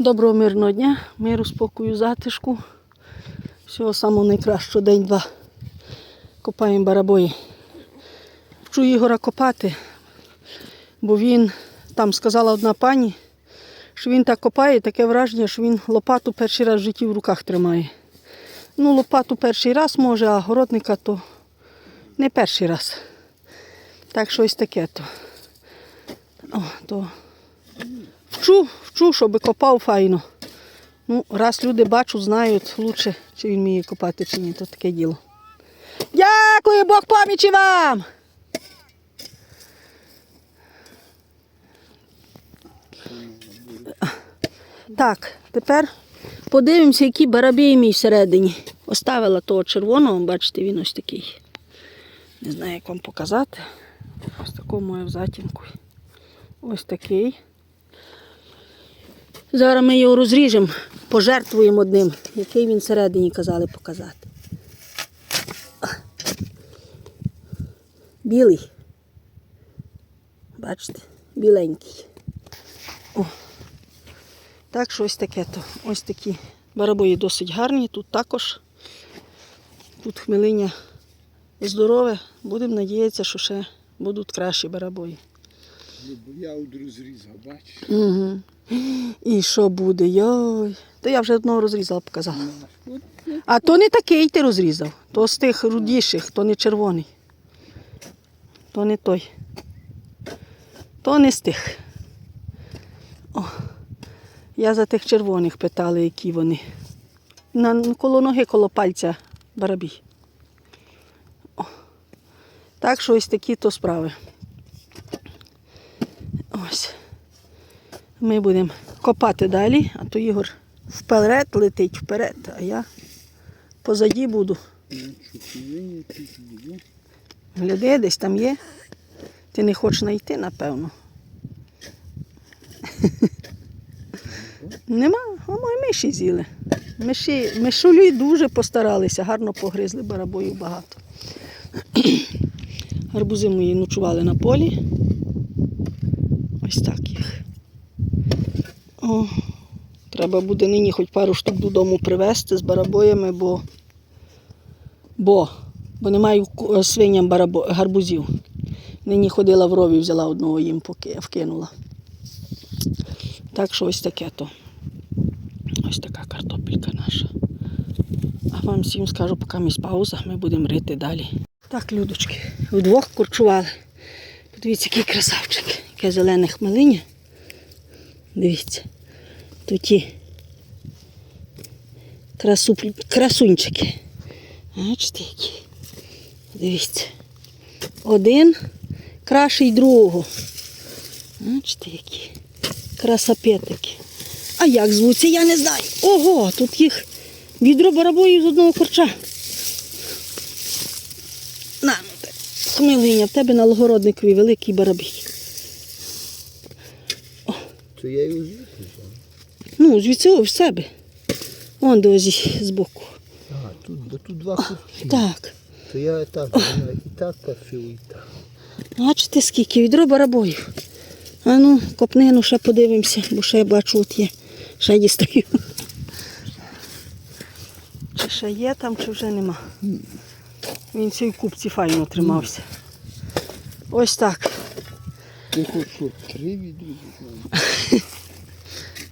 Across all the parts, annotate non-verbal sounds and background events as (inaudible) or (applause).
Доброго мирного дня, миру, спокою, затишку. Всього самого найкращого день-два. Копаємо барабої. Вчу Ігора копати, бо він, там сказала одна пані, що він так копає, таке враження, що він лопату перший раз в житті в руках тримає. Ну, лопату перший раз може, а городника то не перший раз. Так що ось таке то. О, то Вчу, вчу, щоб копав файно. Ну, раз люди бачать, знають лучше, чи він вміє копати, чи ні, то таке діло. Дякую, Бог помічі вам! Так, тепер подивимося, які барабій мій всередині. Оставила того червоного, бачите, він ось такий. Не знаю, як вам показати. Ось такому я в затінку. Ось такий. Зараз ми його розріжемо, пожертвуємо одним, який він всередині казали показати. Білий. Бачите, біленький. О. Так що ось таке то. Ось такі барабої досить гарні. Тут також. Тут хмелиня здорове. Будемо надіятися, що ще будуть кращі барабої. Ну, я от розрізав, бачиш? Угу. І що буде? Йой. То я вже одного розрізала, показала. А то не такий ти розрізав. То з тих рудіших, то не червоний. То не той. То не з тих. О. Я за тих червоних питала, які вони. На, коло ноги, коло пальця барабій. О. Так що ось такі то справи. Ось. Ми будемо копати далі, а то Ігор вперед летить вперед, а я позаді буду. Гляди, десь там є. Ти не хочеш знайти, напевно. (laughs) Нема, а мої миші з'їли. Миші, мишулі дуже постаралися, гарно погризли барабою багато. (clears throat) Гарбузи мої ночували на полі. Ось так їх. О, треба буде нині хоч пару штук додому привезти з барабоями, бо, бо, бо немає е, свиням барабо, гарбузів. Нині ходила в рові, взяла одного їм вкинула. Так що ось таке то. Ось така картопелька наша. А вам всім скажу, поки місь пауза, ми будемо рити далі. Так, людочки, вдвох курчували. Подивіться, який красавчик, яке зелене хмелиня. Дивіться. Тут ті красу, красунчики. Бачите, які. Дивіться. Один кращий другого. Бачите, які красапетики. А як звуться, я не знаю. Ого, тут їх відро барабоїв з одного корча. На, ну так. Хмелиня, в тебе на Логородникові великий барабій. То я його. Ну, звідси в себе. Вон дозі збоку. А, тут, бо тут два курці. Так. То я так, я і так пасив, і так. Бачите, скільки відро барабоїв. А ну, копнину ще подивимося, бо ще я бачу, от є. Ще дістаю. Чи ще є там, чи вже нема. Він цій купці файно тримався. Ось так. Ти хоч що, три відрізати? (laughs)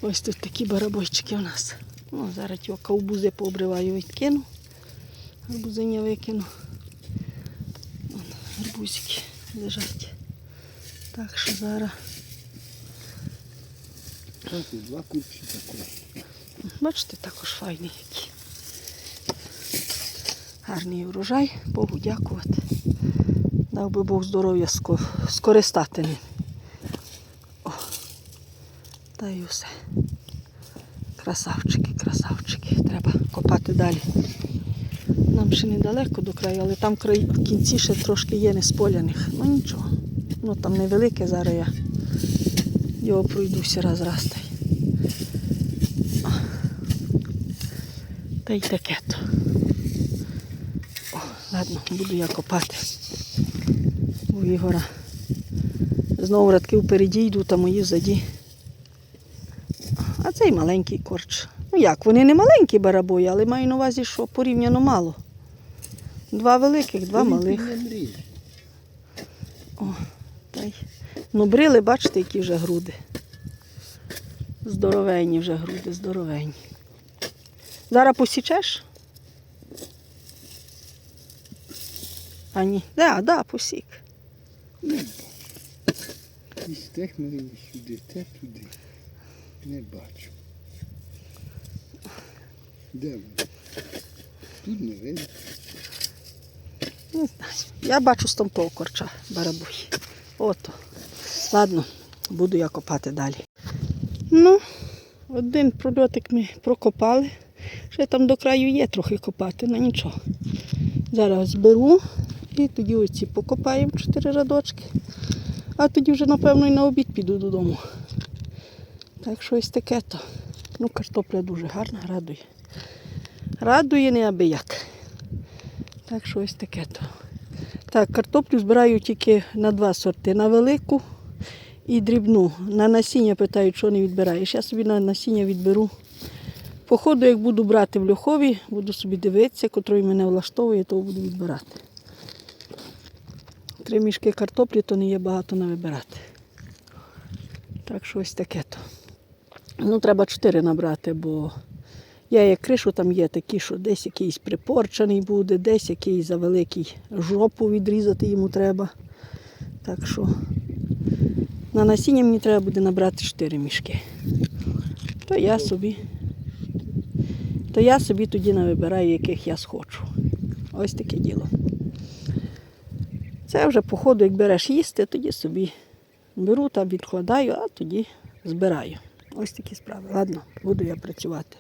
Ось тут такі барабойчики у нас. Ну, зараз його ковбузи пообриваю, відкину. Гарбузиня викину. Вон, гарбузики лежать. Так що зараз. Два такого. Бачите, також файний який. Гарний урожай, Богу дякувати. Дав би Бог здоров'я скористати ним. Та й усе. Красавчики, красавчики. Треба копати далі. Нам ще недалеко до краю, але там край, в кінці ще трошки є несполяних. Ну нічого. Ну там невелике, зараз я його пройдуся раз раз. та й. Та й таке то. О, ладно, буду я копати. У Ігора. Знову радки впереді йдуть, а мої ззаді. Цей маленький корч. Ну як, вони не маленькі барабої, але маю на увазі, що порівняно мало. Два великих, два малих. ним. Та й... Ну, брили, бачите, які вже груди. Здоровенні вже груди, здоровенні. Зараз посічеш? А ні. Да, да, посік. І стехнули сюди, те туди. Не бачу. Де воно? Тут не видно. Не знаю. Я бачу з того корча барабуй. Ото. Ладно, буду я копати далі. Ну, один прольотик ми прокопали. Ще там до краю є трохи копати, на нічого. Зараз зберу і тоді оці покопаємо чотири рядочки. А тоді вже, напевно, і на обід піду додому. Так що ось таке то. Ну, картопля дуже гарна, радує. Радує неабияк. Так що ось таке то. Так, картоплю збираю тільки на два сорти. На велику і дрібну. На насіння питають, що не відбираєш. Я собі на насіння відберу. По ходу, як буду брати в льохові, буду собі дивитися, котрий мене влаштовує, то буду відбирати. Три мішки картоплі, то не є багато на вибирати. Так що ось таке то. Ну, треба чотири набрати, бо я як кришу там є такі, що десь якийсь припорчений буде, десь якийсь завеликий жопу відрізати йому треба. Так що на насіння мені треба буде набрати 4 мішки. То я собі, то я собі тоді навибираю, яких я схочу. Ось таке діло. Це вже по ходу, як береш їсти, тоді собі беру та відкладаю, а тоді збираю. Ось такі справи. Ладно, буду я працювати.